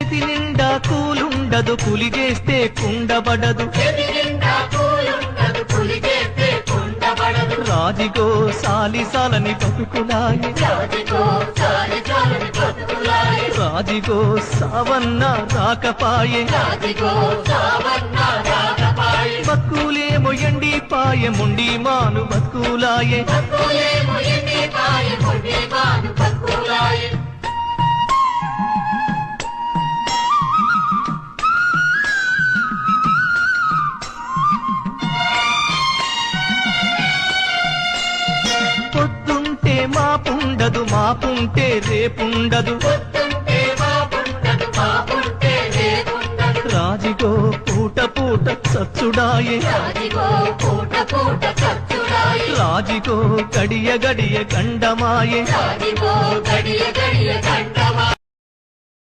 చేతి నిండా కూలుండదు పులి చేస్తే కుండబడదు. రాజిగో సాలిసాలని బతుకులాయే. రాజిగో సావన్న రాకపాయే. బతుకులేమో ఎండి పాయె ముండి మాను బతుకులాయే. మాపుండదు మాపుంటే రేపుండదు. రాజిగో పూట పూట చచ్చుడాయే. రాజిగో గడియ గడియ గండమాయే.